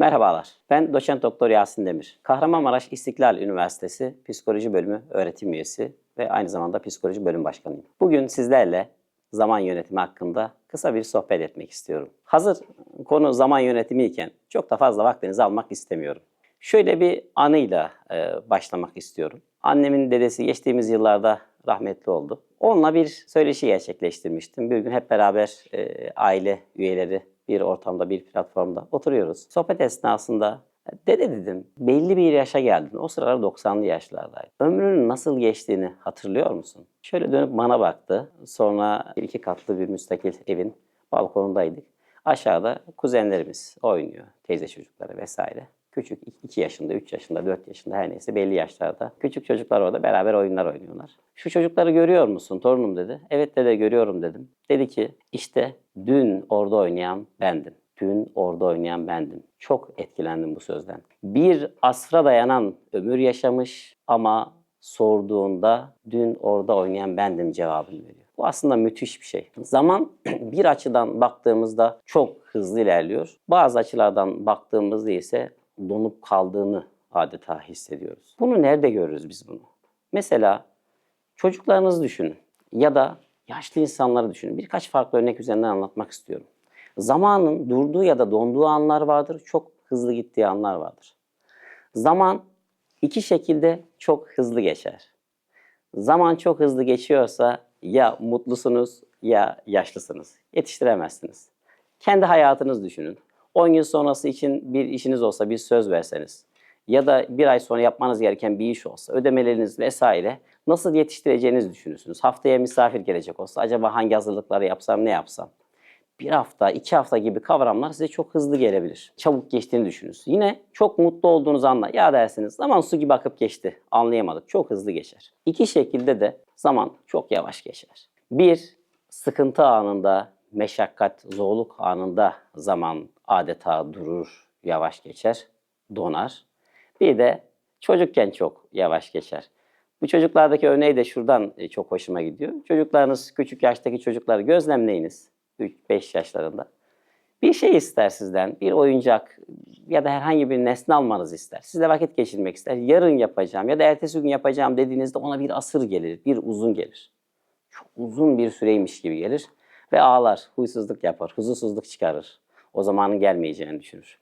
Merhabalar, ben doçent doktor Yasin Demir. Kahramanmaraş İstiklal Üniversitesi Psikoloji Bölümü öğretim üyesi ve aynı zamanda psikoloji bölüm başkanıyım. Bugün sizlerle zaman yönetimi hakkında kısa bir sohbet etmek istiyorum. Hazır konu zaman yönetimi iken çok da fazla vaktinizi almak istemiyorum. Şöyle bir anıyla e, başlamak istiyorum. Annemin dedesi geçtiğimiz yıllarda rahmetli oldu. Onunla bir söyleşi gerçekleştirmiştim. Bir gün hep beraber e, aile üyeleri bir ortamda, bir platformda oturuyoruz. Sohbet esnasında dede dedim belli bir yaşa geldin. O sıralar 90'lı yaşlardaydı. Ömrünün nasıl geçtiğini hatırlıyor musun? Şöyle dönüp bana baktı. Sonra iki katlı bir müstakil evin balkonundaydık. Aşağıda kuzenlerimiz oynuyor. Teyze çocukları vesaire. Küçük 2 yaşında, 3 yaşında, 4 yaşında her neyse belli yaşlarda. Küçük çocuklar orada beraber oyunlar oynuyorlar. Şu çocukları görüyor musun torunum dedi. Evet dede görüyorum dedim. Dedi ki işte dün orada oynayan bendim. Dün orada oynayan bendim. Çok etkilendim bu sözden. Bir asra dayanan ömür yaşamış ama sorduğunda dün orada oynayan bendim cevabını veriyor. Bu aslında müthiş bir şey. Zaman bir açıdan baktığımızda çok hızlı ilerliyor. Bazı açılardan baktığımızda ise donup kaldığını adeta hissediyoruz. Bunu nerede görürüz biz bunu? Mesela çocuklarınızı düşünün ya da yaşlı insanları düşünün. Birkaç farklı örnek üzerinden anlatmak istiyorum. Zamanın durduğu ya da donduğu anlar vardır, çok hızlı gittiği anlar vardır. Zaman iki şekilde çok hızlı geçer. Zaman çok hızlı geçiyorsa ya mutlusunuz ya yaşlısınız. Yetiştiremezsiniz. Kendi hayatınız düşünün. 10 yıl sonrası için bir işiniz olsa bir söz verseniz ya da bir ay sonra yapmanız gereken bir iş olsa, ödemeleriniz vesaire nasıl yetiştireceğinizi düşünürsünüz. Haftaya misafir gelecek olsa acaba hangi hazırlıkları yapsam, ne yapsam? Bir hafta, iki hafta gibi kavramlar size çok hızlı gelebilir. Çabuk geçtiğini düşünürsünüz. Yine çok mutlu olduğunuz anda ya dersiniz zaman su gibi akıp geçti. Anlayamadık. Çok hızlı geçer. İki şekilde de zaman çok yavaş geçer. Bir, sıkıntı anında, meşakkat, zorluk anında zaman adeta durur, yavaş geçer, donar. Bir de çocukken çok yavaş geçer. Bu çocuklardaki örneği de şuradan e, çok hoşuma gidiyor. Çocuklarınız, küçük yaştaki çocukları gözlemleyiniz. 3-5 yaşlarında. Bir şey ister sizden, bir oyuncak ya da herhangi bir nesne almanızı ister. Sizle vakit geçirmek ister. Yarın yapacağım ya da ertesi gün yapacağım dediğinizde ona bir asır gelir, bir uzun gelir. Çok uzun bir süreymiş gibi gelir ve ağlar, huysuzluk yapar, huzursuzluk çıkarır. O zamanın gelmeyeceğini düşünür.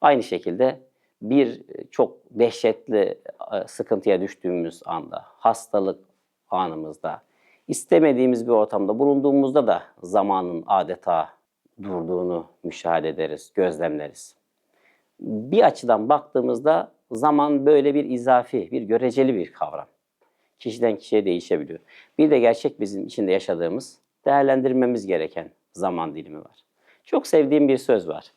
Aynı şekilde bir çok dehşetli e, sıkıntıya düştüğümüz anda, hastalık anımızda, istemediğimiz bir ortamda bulunduğumuzda da zamanın adeta durduğunu müşahede ederiz, gözlemleriz. Bir açıdan baktığımızda zaman böyle bir izafi, bir göreceli bir kavram. Kişiden kişiye değişebiliyor. Bir de gerçek bizim içinde yaşadığımız, değerlendirmemiz gereken zaman dilimi var. Çok sevdiğim bir söz var.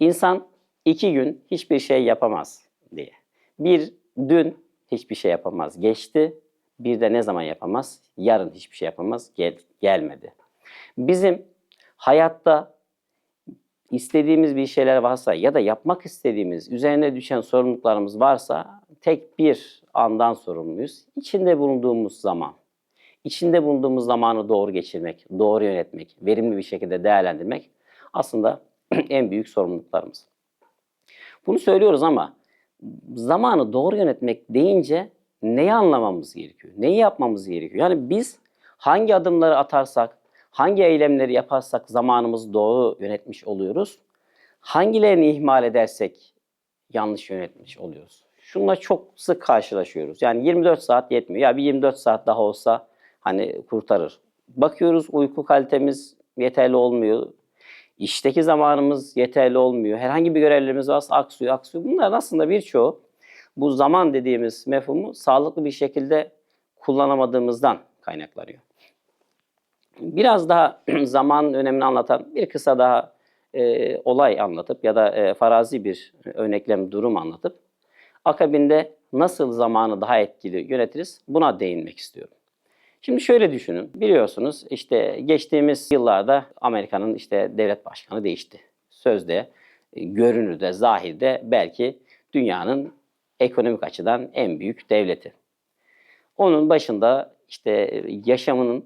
İnsan iki gün hiçbir şey yapamaz diye. Bir dün hiçbir şey yapamaz, geçti. Bir de ne zaman yapamaz? Yarın hiçbir şey yapamaz, gel, gelmedi. Bizim hayatta istediğimiz bir şeyler varsa ya da yapmak istediğimiz, üzerine düşen sorumluluklarımız varsa tek bir andan sorumluyuz. İçinde bulunduğumuz zaman. İçinde bulunduğumuz zamanı doğru geçirmek, doğru yönetmek, verimli bir şekilde değerlendirmek aslında en büyük sorumluluklarımız. Bunu söylüyoruz ama zamanı doğru yönetmek deyince neyi anlamamız gerekiyor? Neyi yapmamız gerekiyor? Yani biz hangi adımları atarsak, hangi eylemleri yaparsak zamanımızı doğru yönetmiş oluyoruz. Hangilerini ihmal edersek yanlış yönetmiş oluyoruz. Şunla çok sık karşılaşıyoruz. Yani 24 saat yetmiyor. Ya bir 24 saat daha olsa hani kurtarır. Bakıyoruz uyku kalitemiz yeterli olmuyor. İşteki zamanımız yeterli olmuyor. Herhangi bir görevlerimiz varsa aksıyor, aksıyor. Bunların aslında birçoğu bu zaman dediğimiz mefhumu sağlıklı bir şekilde kullanamadığımızdan kaynaklanıyor. Biraz daha zaman önemini anlatan bir kısa daha e, olay anlatıp ya da e, farazi bir örneklem durum anlatıp akabinde nasıl zamanı daha etkili yönetiriz buna değinmek istiyorum. Şimdi şöyle düşünün. Biliyorsunuz işte geçtiğimiz yıllarda Amerika'nın işte devlet başkanı değişti. Sözde, e, görünürde, zahirde belki dünyanın ekonomik açıdan en büyük devleti. Onun başında işte yaşamının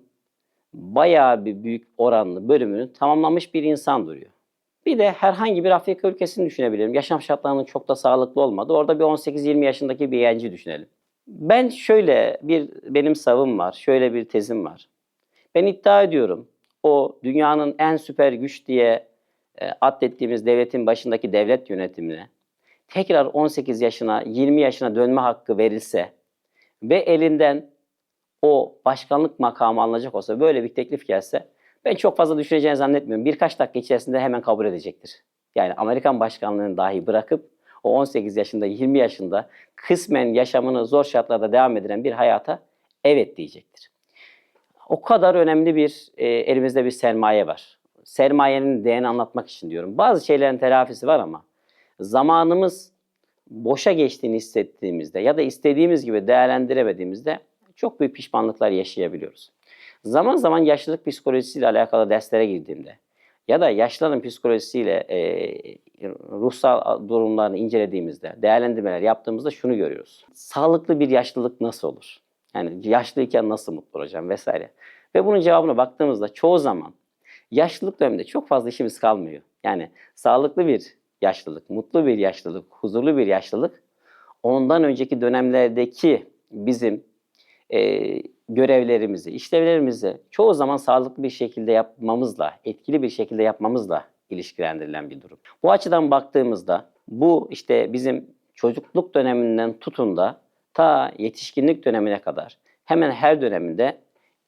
bayağı bir büyük oranlı bölümünü tamamlamış bir insan duruyor. Bir de herhangi bir Afrika ülkesini düşünebilirim. Yaşam şartlarının çok da sağlıklı olmadı. Orada bir 18-20 yaşındaki bir genci düşünelim. Ben şöyle bir benim savım var, şöyle bir tezim var. Ben iddia ediyorum o dünyanın en süper güç diye e, adlettiğimiz devletin başındaki devlet yönetimine tekrar 18 yaşına, 20 yaşına dönme hakkı verilse ve elinden o başkanlık makamı alınacak olsa, böyle bir teklif gelse ben çok fazla düşüneceğini zannetmiyorum. Birkaç dakika içerisinde hemen kabul edecektir. Yani Amerikan başkanlığını dahi bırakıp o 18 yaşında, 20 yaşında kısmen yaşamını zor şartlarda devam edilen bir hayata evet diyecektir. O kadar önemli bir e, elimizde bir sermaye var. Sermayenin değerini anlatmak için diyorum. Bazı şeylerin telafisi var ama zamanımız boşa geçtiğini hissettiğimizde ya da istediğimiz gibi değerlendiremediğimizde çok büyük pişmanlıklar yaşayabiliyoruz. Zaman zaman yaşlılık psikolojisiyle alakalı derslere girdiğimde ya da yaşlıların psikolojisiyle e, ruhsal durumlarını incelediğimizde, değerlendirmeler yaptığımızda şunu görüyoruz. Sağlıklı bir yaşlılık nasıl olur? Yani yaşlıyken nasıl mutlu olacağım vesaire. Ve bunun cevabına baktığımızda çoğu zaman yaşlılık döneminde çok fazla işimiz kalmıyor. Yani sağlıklı bir yaşlılık, mutlu bir yaşlılık, huzurlu bir yaşlılık ondan önceki dönemlerdeki bizim e, görevlerimizi, işlevlerimizi çoğu zaman sağlıklı bir şekilde yapmamızla, etkili bir şekilde yapmamızla ilişkilendirilen bir durum. Bu açıdan baktığımızda bu işte bizim çocukluk döneminden tutun da ta yetişkinlik dönemine kadar hemen her döneminde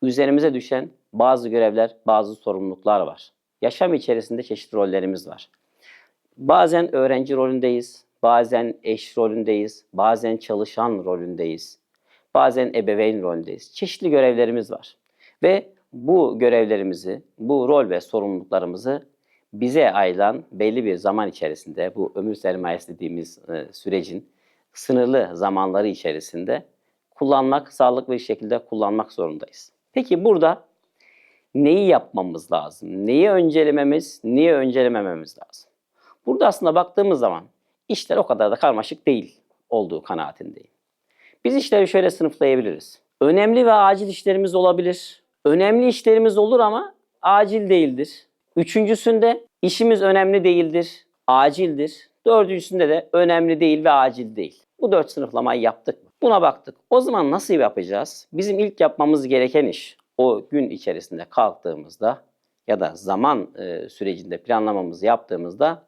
üzerimize düşen bazı görevler, bazı sorumluluklar var. Yaşam içerisinde çeşitli rollerimiz var. Bazen öğrenci rolündeyiz, bazen eş rolündeyiz, bazen çalışan rolündeyiz, bazen ebeveyn rolündeyiz. Çeşitli görevlerimiz var. Ve bu görevlerimizi, bu rol ve sorumluluklarımızı bize ayrılan belli bir zaman içerisinde, bu ömür sermayesi dediğimiz e, sürecin sınırlı zamanları içerisinde kullanmak, sağlıklı bir şekilde kullanmak zorundayız. Peki burada neyi yapmamız lazım? Neyi öncelememiz, niye öncelemememiz lazım? Burada aslında baktığımız zaman işler o kadar da karmaşık değil olduğu kanaatindeyim. Biz işleri şöyle sınıflayabiliriz. Önemli ve acil işlerimiz olabilir. Önemli işlerimiz olur ama acil değildir. Üçüncüsünde işimiz önemli değildir, acildir. Dördüncüsünde de önemli değil ve acil değil. Bu dört sınıflamayı yaptık mı? Buna baktık. O zaman nasıl yapacağız? Bizim ilk yapmamız gereken iş o gün içerisinde kalktığımızda ya da zaman e, sürecinde planlamamızı yaptığımızda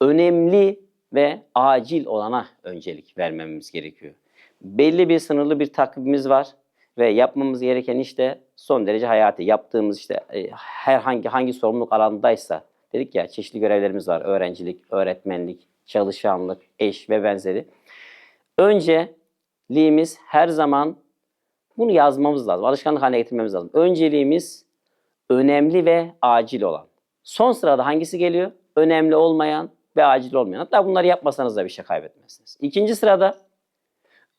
önemli ve acil olana öncelik vermemiz gerekiyor. Belli bir sınırlı bir takvimimiz var ve yapmamız gereken işte son derece hayati. Yaptığımız işte e, herhangi hangi sorumluluk alanındaysa dedik ya çeşitli görevlerimiz var. Öğrencilik, öğretmenlik, çalışanlık, eş ve benzeri. Önceliğimiz her zaman bunu yazmamız lazım. Alışkanlık haline getirmemiz lazım. Önceliğimiz önemli ve acil olan. Son sırada hangisi geliyor? Önemli olmayan ve acil olmayan. Hatta bunları yapmasanız da bir şey kaybetmezsiniz. İkinci sırada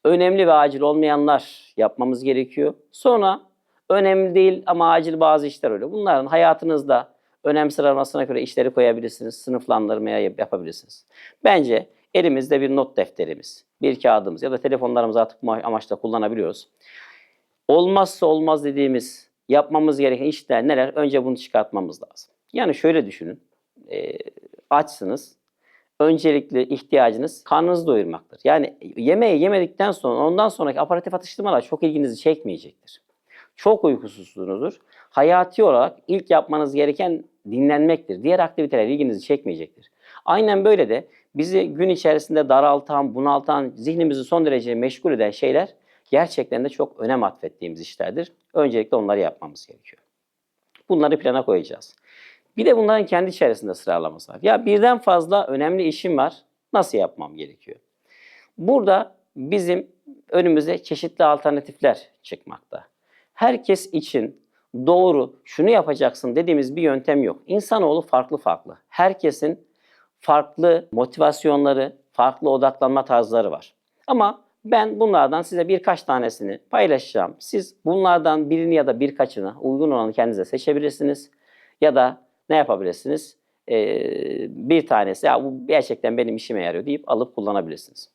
önemli ve acil olmayanlar yapmamız gerekiyor. Sonra önemli değil ama acil bazı işler oluyor. Bunların hayatınızda önem sıralamasına göre işleri koyabilirsiniz, sınıflandırmaya yapabilirsiniz. Bence elimizde bir not defterimiz, bir kağıdımız ya da telefonlarımızı artık bu amaçla kullanabiliyoruz. Olmazsa olmaz dediğimiz yapmamız gereken işler neler? Önce bunu çıkartmamız lazım. Yani şöyle düşünün, e, açsınız, öncelikli ihtiyacınız karnınızı doyurmaktır. Yani yemeği yemedikten sonra ondan sonraki aparatif atıştırmalar çok ilginizi çekmeyecektir. Çok uykusuzsunuzdur. Hayati olarak ilk yapmanız gereken dinlenmektir. Diğer aktiviteler ilginizi çekmeyecektir. Aynen böyle de bizi gün içerisinde daraltan, bunaltan, zihnimizi son derece meşgul eden şeyler gerçekten de çok önem atfettiğimiz işlerdir. Öncelikle onları yapmamız gerekiyor. Bunları plana koyacağız. Bir de bunların kendi içerisinde sıralaması var. Ya birden fazla önemli işim var. Nasıl yapmam gerekiyor? Burada bizim önümüze çeşitli alternatifler çıkmakta. Herkes için doğru şunu yapacaksın dediğimiz bir yöntem yok. İnsanoğlu farklı farklı. Herkesin farklı motivasyonları, farklı odaklanma tarzları var. Ama ben bunlardan size birkaç tanesini paylaşacağım. Siz bunlardan birini ya da birkaçını uygun olanı kendinize seçebilirsiniz. Ya da ne yapabilirsiniz? Ee, bir tanesi ya bu gerçekten benim işime yarıyor deyip alıp kullanabilirsiniz.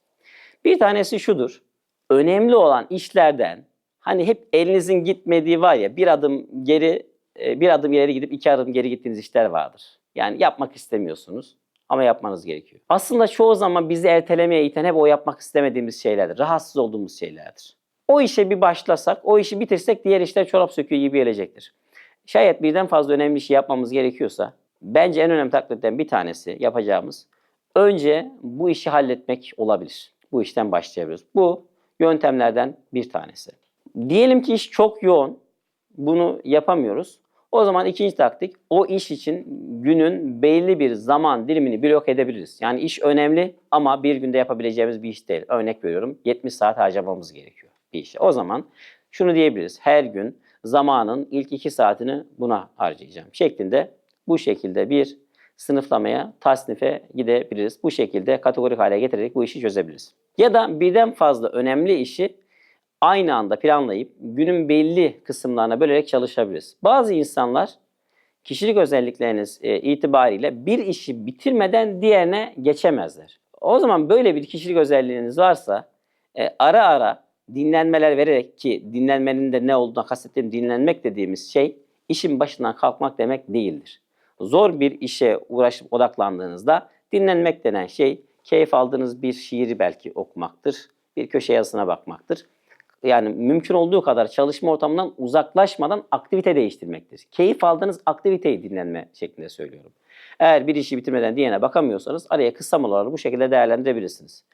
Bir tanesi şudur. Önemli olan işlerden hani hep elinizin gitmediği var ya bir adım geri bir adım ileri gidip iki adım geri gittiğiniz işler vardır. Yani yapmak istemiyorsunuz ama yapmanız gerekiyor. Aslında çoğu zaman bizi ertelemeye iten hep o yapmak istemediğimiz şeylerdir. Rahatsız olduğumuz şeylerdir. O işe bir başlasak, o işi bitirsek diğer işler çorap söküğü gibi gelecektir. Şayet birden fazla önemli bir şey yapmamız gerekiyorsa, bence en önemli taktiklerden bir tanesi yapacağımız, önce bu işi halletmek olabilir. Bu işten başlayabiliriz. Bu yöntemlerden bir tanesi. Diyelim ki iş çok yoğun, bunu yapamıyoruz. O zaman ikinci taktik, o iş için günün belli bir zaman dilimini blok edebiliriz. Yani iş önemli ama bir günde yapabileceğimiz bir iş değil. Örnek veriyorum, 70 saat harcamamız gerekiyor bir işe. O zaman şunu diyebiliriz, her gün zamanın ilk iki saatini buna harcayacağım şeklinde bu şekilde bir sınıflamaya, tasnife gidebiliriz. Bu şekilde kategorik hale getirerek bu işi çözebiliriz. Ya da birden fazla önemli işi aynı anda planlayıp günün belli kısımlarına bölerek çalışabiliriz. Bazı insanlar kişilik özellikleriniz e, itibariyle bir işi bitirmeden diğerine geçemezler. O zaman böyle bir kişilik özelliğiniz varsa e, ara ara dinlenmeler vererek ki dinlenmenin de ne olduğuna kastettiğim dinlenmek dediğimiz şey işin başından kalkmak demek değildir. Zor bir işe uğraşıp odaklandığınızda dinlenmek denen şey keyif aldığınız bir şiiri belki okumaktır, bir köşe yazısına bakmaktır. Yani mümkün olduğu kadar çalışma ortamından uzaklaşmadan aktivite değiştirmektir. Keyif aldığınız aktiviteyi dinlenme şeklinde söylüyorum. Eğer bir işi bitirmeden diğerine bakamıyorsanız araya kısa molaları bu şekilde değerlendirebilirsiniz.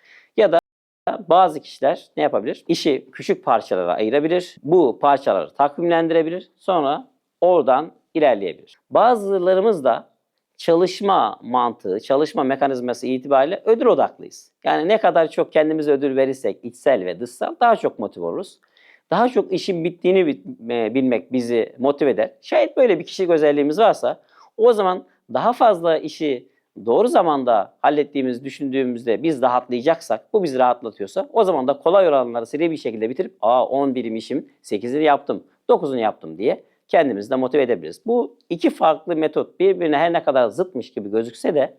Bazı kişiler ne yapabilir? İşi küçük parçalara ayırabilir. Bu parçaları takvimlendirebilir. Sonra oradan ilerleyebilir. Bazılarımız da çalışma mantığı, çalışma mekanizması itibariyle ödül odaklıyız. Yani ne kadar çok kendimize ödül verirsek içsel ve dışsal daha çok motive oluruz. Daha çok işin bittiğini bi- e, bilmek bizi motive eder. Şayet böyle bir kişilik özelliğimiz varsa o zaman daha fazla işi doğru zamanda hallettiğimiz düşündüğümüzde biz rahatlayacaksak, bu bizi rahatlatıyorsa o zaman da kolay olanları seri bir şekilde bitirip aa 10 birim işim 8'ini yaptım, 9'unu yaptım diye kendimizi de motive edebiliriz. Bu iki farklı metot birbirine her ne kadar zıtmış gibi gözükse de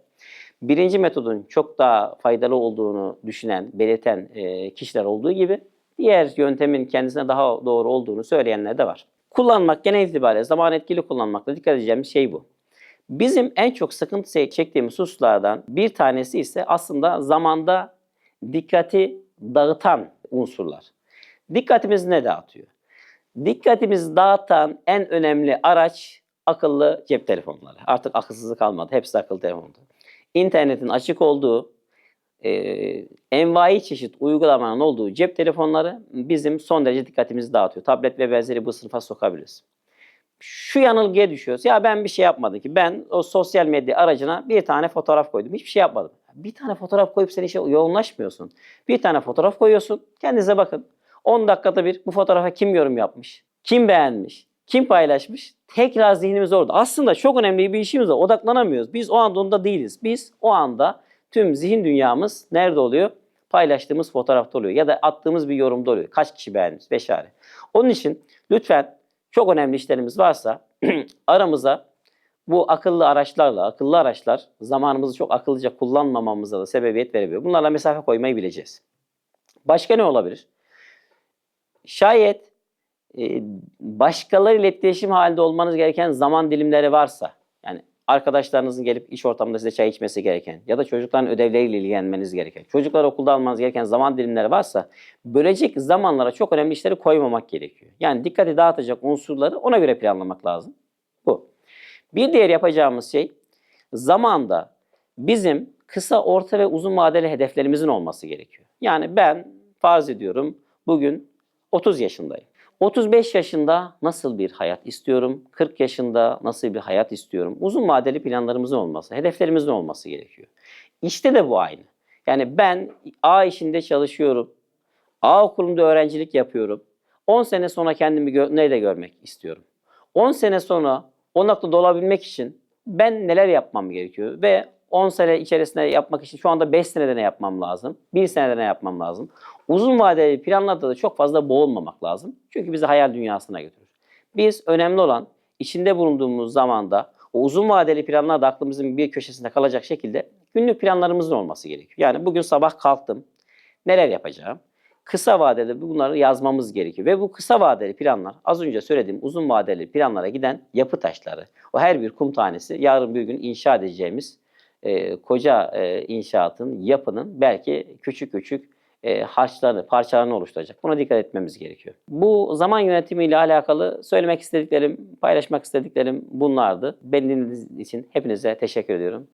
birinci metodun çok daha faydalı olduğunu düşünen, belirten e, kişiler olduğu gibi diğer yöntemin kendisine daha doğru olduğunu söyleyenler de var. Kullanmak genel itibariyle zaman etkili kullanmakla dikkat edeceğimiz şey bu. Bizim en çok sıkıntı çektiğimiz hususlardan bir tanesi ise aslında zamanda dikkati dağıtan unsurlar. Dikkatimizi ne dağıtıyor? Dikkatimizi dağıtan en önemli araç akıllı cep telefonları. Artık akılsızı kalmadı. Hepsi akıllı telefondu. İnternetin açık olduğu, e, envai çeşit uygulamanın olduğu cep telefonları bizim son derece dikkatimizi dağıtıyor. Tablet ve benzeri bu sınıfa sokabiliriz. Şu yanılgıya düşüyoruz. Ya ben bir şey yapmadım ki. Ben o sosyal medya aracına bir tane fotoğraf koydum. Hiçbir şey yapmadım. Bir tane fotoğraf koyup sen işe yoğunlaşmıyorsun. Bir tane fotoğraf koyuyorsun. Kendinize bakın. 10 dakikada bir bu fotoğrafa kim yorum yapmış? Kim beğenmiş? Kim paylaşmış? Tekrar zihnimiz orada. Aslında çok önemli bir işimiz var. Odaklanamıyoruz. Biz o anda onda değiliz. Biz o anda tüm zihin dünyamız nerede oluyor? Paylaştığımız fotoğrafta oluyor. Ya da attığımız bir yorumda oluyor. Kaç kişi beğenmiş? Vesaire. Onun için lütfen çok önemli işlerimiz varsa aramıza bu akıllı araçlarla, akıllı araçlar zamanımızı çok akıllıca kullanmamamıza da sebebiyet verebiliyor. Bunlarla mesafe koymayı bileceğiz. Başka ne olabilir? Şayet e, başkalarıyla iletişim halinde olmanız gereken zaman dilimleri varsa, arkadaşlarınızın gelip iş ortamında size çay içmesi gereken ya da çocukların ödevleriyle ilgilenmeniz gereken, çocuklar okulda almanız gereken zaman dilimleri varsa, bölecek zamanlara çok önemli işleri koymamak gerekiyor. Yani dikkati dağıtacak unsurları ona göre planlamak lazım. Bu. Bir diğer yapacağımız şey, zamanda bizim kısa, orta ve uzun vadeli hedeflerimizin olması gerekiyor. Yani ben farz ediyorum bugün 30 yaşındayım. 35 yaşında nasıl bir hayat istiyorum? 40 yaşında nasıl bir hayat istiyorum? Uzun vadeli planlarımızın olması, hedeflerimizin olması gerekiyor. İşte de bu aynı. Yani ben A işinde çalışıyorum. A okulunda öğrencilik yapıyorum. 10 sene sonra kendimi gö- neyle görmek istiyorum? 10 sene sonra o noktada olabilmek için ben neler yapmam gerekiyor? Ve 10 sene içerisinde yapmak için şu anda 5 senede ne yapmam lazım? 1 senede ne yapmam lazım? Uzun vadeli planlarda da çok fazla boğulmamak lazım. Çünkü bizi hayal dünyasına götürür. Biz önemli olan içinde bulunduğumuz zamanda o uzun vadeli planlar da aklımızın bir köşesinde kalacak şekilde günlük planlarımızın olması gerekiyor. Yani bugün sabah kalktım. Neler yapacağım? kısa vadede bunları yazmamız gerekiyor. Ve bu kısa vadeli planlar az önce söylediğim uzun vadeli planlara giden yapı taşları. O her bir kum tanesi yarın bir gün inşa edeceğimiz e, koca e, inşaatın, yapının belki küçük küçük e, harçlarını, parçalarını oluşturacak. Buna dikkat etmemiz gerekiyor. Bu zaman yönetimiyle alakalı söylemek istediklerim, paylaşmak istediklerim bunlardı. Beni dinlediğiniz için hepinize teşekkür ediyorum.